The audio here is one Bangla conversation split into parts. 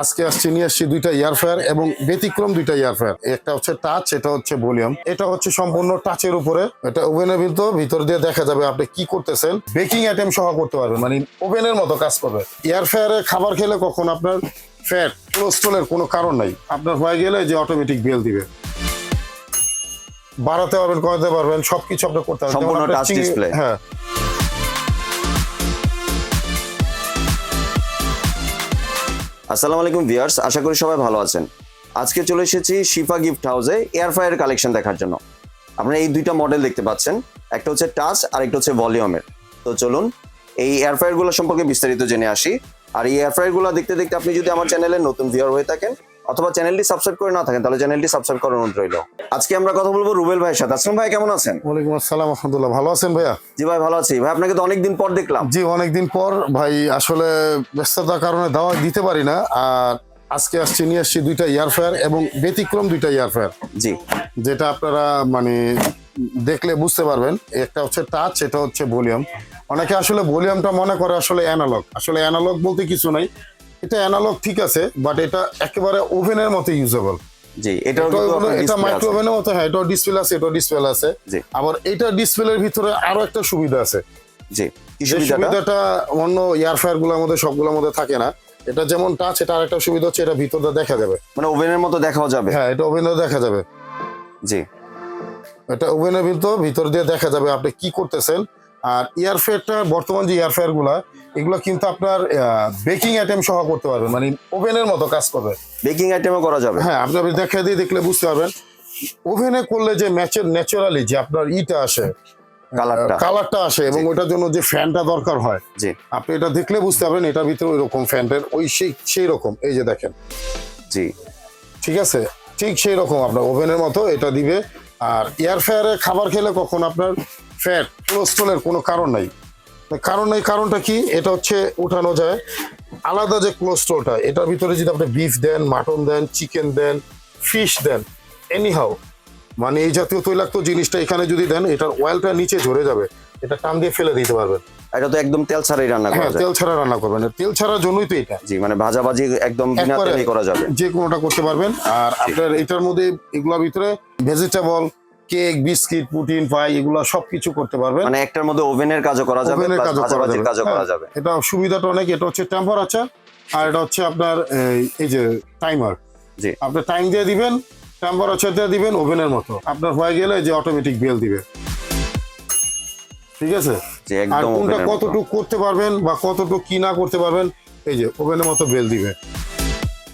আজকে আসছি নিয়ে আসছি দুইটা ইয়ারফেয়ার এবং ব্যতিক্রম দুইটা ইয়ারফেয়ার একটা হচ্ছে টাচ এটা হচ্ছে ভলিউম এটা হচ্ছে সম্পূর্ণ টাচের উপরে। এটা ওভেনের ভিতর ভিতর দিয়ে দেখা যাবে আপনি কি করতেছেন। বেকিং আইটেম সহ করতে পারবেন মানে ওভেনের মতো কাজ করবে। এয়ারফেয়ারে খাবার খেলে কখন আপনার ফ্যাট কোলেস্ট্রলের কোনো কারণ নাই। আপনার হয়ে গেলে যে অটোমেটিক বেল দিবে। বাড়াতে পারবেন কমাতে পারবেন সবকিছু আপনি করতে পারবেন। হ্যাঁ। আসসালামু আলাইকুম ভিউয়ার্স, আশা করি সবাই ভালো আছেন। আজকে চলে এসেছি শিফা গিফট হাউসে এয়ার ফ্রায়ার কালেকশন দেখার জন্য। আপনারা এই দুইটা মডেল দেখতে পাচ্ছেন, একটা হচ্ছে টাচ আর একটা হচ্ছে ভলিউমের। তো চলুন, এই এয়ার ফ্রায়ারগুলো সম্পর্কে বিস্তারিত জেনে আসি। আর এই এয়ার ফ্রায়ারগুলো দেখতে দেখতে আপনি যদি আমার চ্যানেলে নতুন ভিউয়ার হয়ে থাকেন অথবা চ্যানেলটি সাবস্ক্রাইব করে না থাকেন তাহলে চ্যানেলটি সাবস্ক্রাইব করার অনুরোধ রইল। আজকে আমরা কথা বলব রুবেল ভাইয়ের সাথে। আসলাম ভাই কেমন আছেন? ওয়ালাইকুম আসসালাম আহমদুল্লাহ ভালো আছেন ভাইয়া? জি ভাই ভালো আছি। ভাই আপনাকে তো অনেকদিন পর দেখলাম। জি অনেকদিন পর। ভাই আসলে ব্যস্ততার কারণে দাওয়া দিতে পারি না। আর আজকে আসছি নিয়ে আসছি দুইটা ইয়ারফেয়ার এবং ব্যতিক্রম দুইটা ইয়ারফেয়ার জি। যেটা আপনারা মানে দেখলে বুঝতে পারবেন। একটা হচ্ছে টাচ এটা হচ্ছে ভলিউম অনেকে আসলে ভলিউমটা মনে করে আসলে অ্যানালগ আসলে অ্যানালগ বলতে কিছু নাই। এটা অ্যানালগ ঠিক আছে বাট এটা একেবারে ওভেনের মতো ইউজেবল জি এটা মতো হ্যাঁ এটাও ডিসপ্লে আছে এটাও ডিসপ্লে আছে। আবার এটা ডিসপ্লের ভিতরে আরও একটা সুবিধা আছে। জি কি যে সুবিধাটা? সুবিধাটা অন্য ইয়ারফায়ারগুলোর মধ্যে সবগুলোর মধ্যে থাকে না এটা যেমন টাচ এটা আরেকটা সুবিধা হচ্ছে এটা ভিতরটা দেখা যাবে। মানে ওভেনের মতো দেখাও যাবে? হ্যাঁ এটা দেখা যাবে। জি। এটা ওভেনের ভিতর ভিতর দিয়ে দেখা যাবে আপনি কি করতেছেন। আর এয়ারফেয়ারটা বর্তমান যে এয়ারফেয়ারগুলা এগুলো কিন্তু আপনার বেকিং আইটেম সহ করতে পারবেন। মানে ওভেনের মতো কাজ করবে। বেকিং আইটেমও করা যাবে। হ্যাঁ আপনি আপনি দেখা দিয়ে দেখলে বুঝতে পারবেন। ওভেনে করলে যে ম্যাচের ন্যাচারালি যে আপনার ইটা আসে কালারটা কালারটা আসে এবং ওটার জন্য যে ফ্যানটা দরকার হয় জি। আপনি এটা দেখলে বুঝতে পারবেন এটার ভিতরে ওই রকম ফ্যানটার ওই সেই সেই রকম। এই যে দেখেন। জি। ঠিক আছে? ঠিক সেই রকম আপনার ওভেনের মতো এটা দিবে। আর এয়ার ফ্রায়ারে খাবার খেলে কখন আপনার ফ্যাট কোলেস্ট্রলের কোনো কারণ নাই। কারণ নাই কারণটা কি? এটা হচ্ছে উঠানো যায়। আলাদা যে কোলেস্ট্রলটা এটার ভিতরে যদি আপনি বিফ দেন মাটন দেন চিকেন দেন ফিশ দেন এনি হাউ মানে এই জাতীয় তৈলাক্ত জিনিসটা এখানে যদি দেন এটার অয়েলটা নিচে ঝরে যাবে। এটা টান দিয়ে ফেলে দিতে পারবেন। এটা তো একদম তেল ছাড়াই রান্না করা হ্যাঁ যায়। তেল ছাড়া রান্না করবেন। তেল ছাড়ার জন্যই তো এটা। জি মানে ভাজাভাজি একদম বিনা তেলেই করা যাবে। যে কোনোটা করতে পারবেন। আর আপনার এটার মধ্যে এগুলোর ভিতরে vegetable cake biscuit protein pie এগুলো সবকিছু করতে পারবেন। মানে একটার মধ্যে ওভেনের কাজও করা যাবে ওভেনের কাজও করা যাবে। কাজও করা হ্যাঁ, যাবে। এটা সুবিধাটা অনেক এটা হচ্ছে টেম্পারেচার আর এটা হচ্ছে আপনার এই- যে টাইমার জি। আপনি টাইম দিয়ে দিবেন টেম্পারেচার দিয়ে দিবেন ওভেনের মতো। আপনার হয়ে গেলে যে অটোমেটিক বেল দিবে। ঠিক আছে? আর একদম কোনটা কতটুকু করতে পারবেন বা কতটুকু কি না করতে পারবেন এই যে ওভেনের মতো বেল দিবে।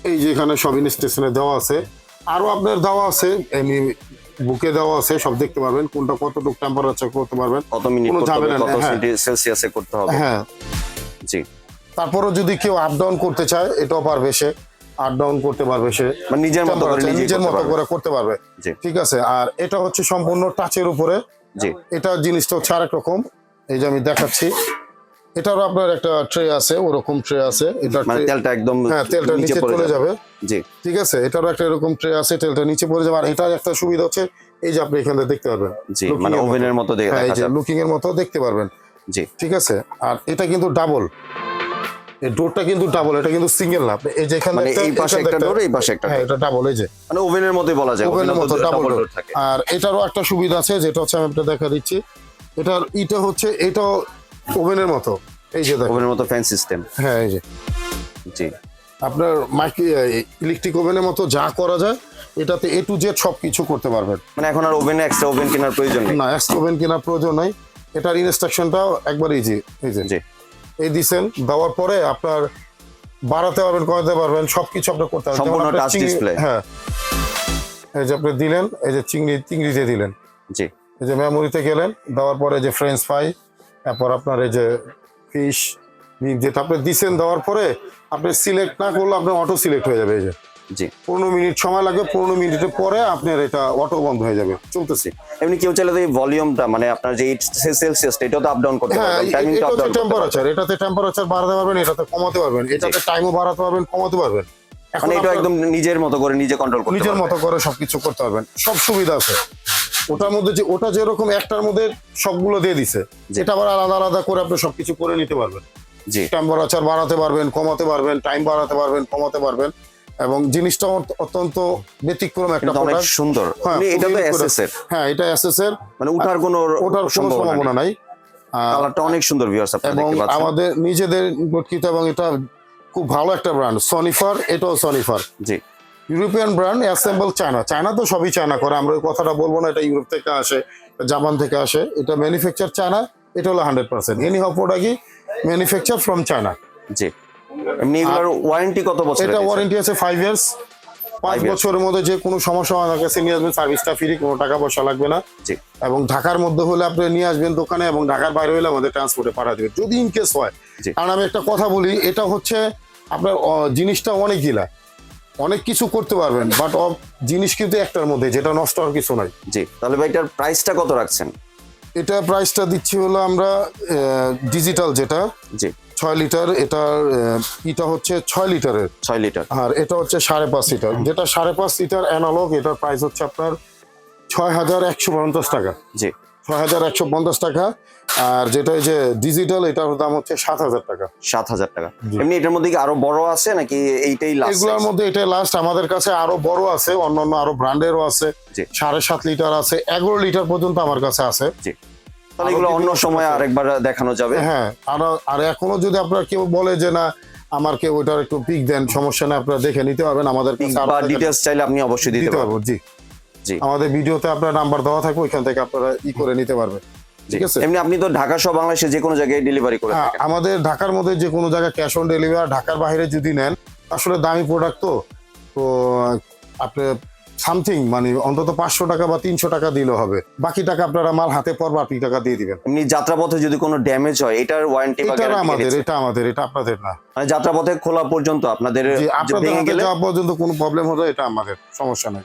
এই যে এখানে সব স্টেশনে দেওয়া আছে। আরও আপনার দেওয়া আছে এমনি বুকে দেওয়া আছে সব দেখতে পারবেন কোনটা কতটুকু টেম্পারেচার করতে পারবেন কত মিনিট কত হ্যাঁ। সেলসিয়াসে করতে হবে। হ্যাঁ। জি। তারপরও যদি কেউ আপ ডাউন করতে চায় এটাও পারবে সে। আপ ডাউন করতে পারবে সে। মানে নিজের মতো করে নিজের মতো করে করতে পারবে। ঠিক আছে? আর এটা হচ্ছে সম্পূর্ণ টাচের উপরে। জি। এটা জিনিসটা হচ্ছে আরেক রকম। এই যে আমি দেখাচ্ছি। এটারও আপনার একটা ট্রে আছে ওরকম ট্রে আছে। এটা মানে তেলটা একদম হ্যাঁ তেলটা নিচে পড়ে যাবে। জি। ঠিক আছে? এটারও একটা এরকম ট্রে আছে তেলটা নিচে পড়ে যাবে। আর এটার একটা সুবিধা হচ্ছে এই যে আপনি এখানে দেখতে পারবেন। জি মানে ওভেনের মতো। দেখে হ্যাঁ যে যাবে লুকিং এর মতো দেখতে পারবেন। জি। ঠিক আছে? আর এটা কিন্তু ডাবল এই ডোরটা কিন্তু ডাবল এটা কিন্তু সিঙ্গেল না। এই যে এখানে মানে একটা- এই পাশে একটা ডোর এই পাশে একটা হ্যাঁ এটা ডাবল এই যে। মানে ওভেনের মতোই বলা যায় ওভেনের মতো ডাবল ডোর থাকে। আর এটারও একটা সুবিধা আছে যেটা হচ্ছে আমি আপনাকে দেখা দিচ্ছি। এটার ইটা হচ্ছে এটাও ওভেনের মতো। এই যে ওভেনের মতো ফ্যান সিস্টেম হ্যাঁ এই যে। জি। আপনার মাইক্রো ইলেকট্রিক ওভেনের মতো যা করা যায় এটাতে এ টু জেড সব কিছু করতে পারবেন। মানে এখন আর ওভেনে এক্সট্রা ওভেন কেনার প্রয়োজন নেই? না এক্সট্রা ওভেন কেনার প্রয়োজন নাই। এটার ইনস্ট্রাকশনটাও একবার ইজি এই যে। জি। এই দিছেন দেওয়ার পরে আপনার বাড়াতে পারবেন কমাতে পারবেন সবকিছু আপনি করতে পারবেন সম্পূর্ণ চিংড়ি- display। হ্যাঁ। এই যে আপনি দিলেন এই যে চিংড়ি চিংড়িতে দিলেন। জি। এই যে মেমোরিতে গেলেন দেওয়ার পরে যে ফ্রেঞ্চ ফ্রাই তারপর আপনার এই যে ফিশ যেটা আপনি দিছেন দেওয়ার পরে আপনি সিলেক্ট না করলে আপনার অটো সিলেক্ট হয়ে যাবে এই যে। জি। পনেরো মিনিট সময় লাগবে পনেরো মিনিটের পরে আপনার এটা অটো বন্ধ হয়ে যাবে। চলতেছে। এমনি কেউ চাইলে এই ভলিউমটা মানে আপনার যে সেলসিয়াস এটাও তো আপ ডাউন করতে হ্যাঁ পারবেন। টাইমিংটা আপ ডাউন টেম্পারেচার এটাতে টেম্পারেচার বাড়াতে পারবেন এটাতে কমাতে পারবেন এটাতে টাইমও বাড়াতে পারবেন কমাতে পারবেন। এখন মানে এটা একদম নিজের মতো করে নিজে কন্ট্রোল করতে নিজের মতো করে সবকিছু করতে পারবেন। সব সুবিধা আছে। ওটার মধ্যে যে ওটা যেরকম একটার মধ্যে সবগুলো দিয়ে দিছে। এটা আবার আলাদা আলাদা করে আপনি সবকিছু করে নিতে পারবেন। জি। টেম্পারেচার বাড়াতে পারবেন কমাতে পারবেন টাইম বাড়াতে পারবেন কমাতে পারবেন এবং জিনিসটা অত- অত্যন্ত ব্যতিক্রম একটা প্রোডাক্ট সুন্দর। হ্যাঁ, এটা তো এসএস এর হ্যাঁ এটা এসএস এর মানে উঠার কোনো ওটার কোনো সম্ভাবনা নাই। কালারটা অনেক সুন্দর ভিউয়ার্স আপনারা এবং দেখতে পাচ্ছেন। আমাদের নিজেদের গঠিত এবং এটা খুব ভালো একটা ব্র্যান্ড সনিফার এটাও সনিফার জি। European brand assemble China. China তো সবই চায়না করে আমরা ওই কথাটা বলব না এটা ইউরোপ থেকে আসে জাপান থেকে আসে এটা ম্যানুফ্যাকচার চায়না এটা হলো হান্ড্রেড পার্সেন্ট এনি হাউ প্রোডাক্টই ম্যানুফ্যাকচার ফ্রম চায়না। জি। এমনি এগুলোর ওয়ারেন্টি কত বছর এটা ওয়ারেন্টি আছে ফাইভ ইয়ার্স পাঁচ। বছরের মধ্যে যে কোনো সমস্যা হয় কাছে নিয়ে আসবেন সার্ভিসটা ফ্রি কোনো টাকা পয়সা লাগবে না। জি। এবং ঢাকার মধ্যে হলে আপনি নিয়ে আসবেন দোকানে এবং ঢাকার বাইরে হলে আমাদের ট্রান্সপোর্টে পাঠা দেবেন যদি ইন কেস হয়। কারণ আমি একটা কথা বলি এটা হচ্ছে আপনার জিনিসটা অনেক গিলা। অনেক কিছু করতে পারবেন বাট অফ জিনিস কিন্তু একটার মধ্যে যেটা নষ্ট হওয়ার কিছু নাই। জি তাহলে ভাই এটার প্রাইসটা কত রাখছেন? এটা প্রাইসটা দিচ্ছি হলো আমরা ডিজিটাল যেটা জি। ছয় লিটার এটার এটা হচ্ছে ছয় লিটারের ছয় লিটার আর এটা হচ্ছে সাড়ে পাঁচ লিটার যেটা সাড়ে পাঁচ লিটার অ্যানালগ এটার প্রাইস হচ্ছে আপনার ছয় হাজার একশো পঞ্চাশ টাকা। জি। ছয় হাজার একশো পঞ্চাশ টাকা। আর যেটা যে ডিজিটাল এটার দাম হচ্ছে সাত হাজার টাকা। সাত হাজার টাকা। এমনি এটার মধ্যে কি আরও বড় আছে নাকি এইটাই লাস্ট এগুলোর মধ্যে এটা লাস্ট আমাদের কাছে আরও বড় আছে অন্যান্য আরও ব্র্যান্ডেরও আছে। সাড়ে সাত লিটার আছে এগারো লিটার পর্যন্ত আমার কাছে আছে। তাহলে এগুলো অন্য সময় আরেকবার দেখানো যাবে। হ্যাঁ আর আর এখনও যদি আপনার কেউ বলে যে না আমার কেউ ওইটার একটু পিক দেন সমস্যা নেই আপনারা দেখে নিতে পারবেন আমাদের কাছে ডিটেলস চাইলে আপনি অবশ্যই দিতে পারবেন। পারব জি জি। আমাদের ভিডিওতে আপনার নাম্বার দেওয়া থাকবে ওইখান থেকে আপনারা ই করে নিতে পারবেন। ঠিক আছে? এমনি আপনি তো ঢাকা সহ বাংলাদেশে যে কোনো জায়গায় ডেলিভারি করে হ্যাঁ আমাদের ঢাকার মধ্যে যে কোনো জায়গায় ক্যাশ অন ডেলিভারি ঢাকার বাইরে যদি নেন আসলে দামি প্রোডাক্ট তো। তো আপনি সামথিং মানে অন্তত পাঁচশো টাকা বা তিনশো টাকা দিলে হবে। বাকি টাকা আপনারা মাল হাতে পর বাকি টাকা দিয়ে দিবেন। এমনি যাত্রাপথে যদি কোনো ড্যামেজ হয় এটার ওয়ারেন্টি এটা আমাদের এটা আমাদের এটা আপনাদের না। মানে যাত্রাপথে খোলা পর্যন্ত আপনাদের আপনাদের যাওয়া পর্যন্ত কোনো প্রবলেম হলে এটা আমাদের সমস্যা নেই।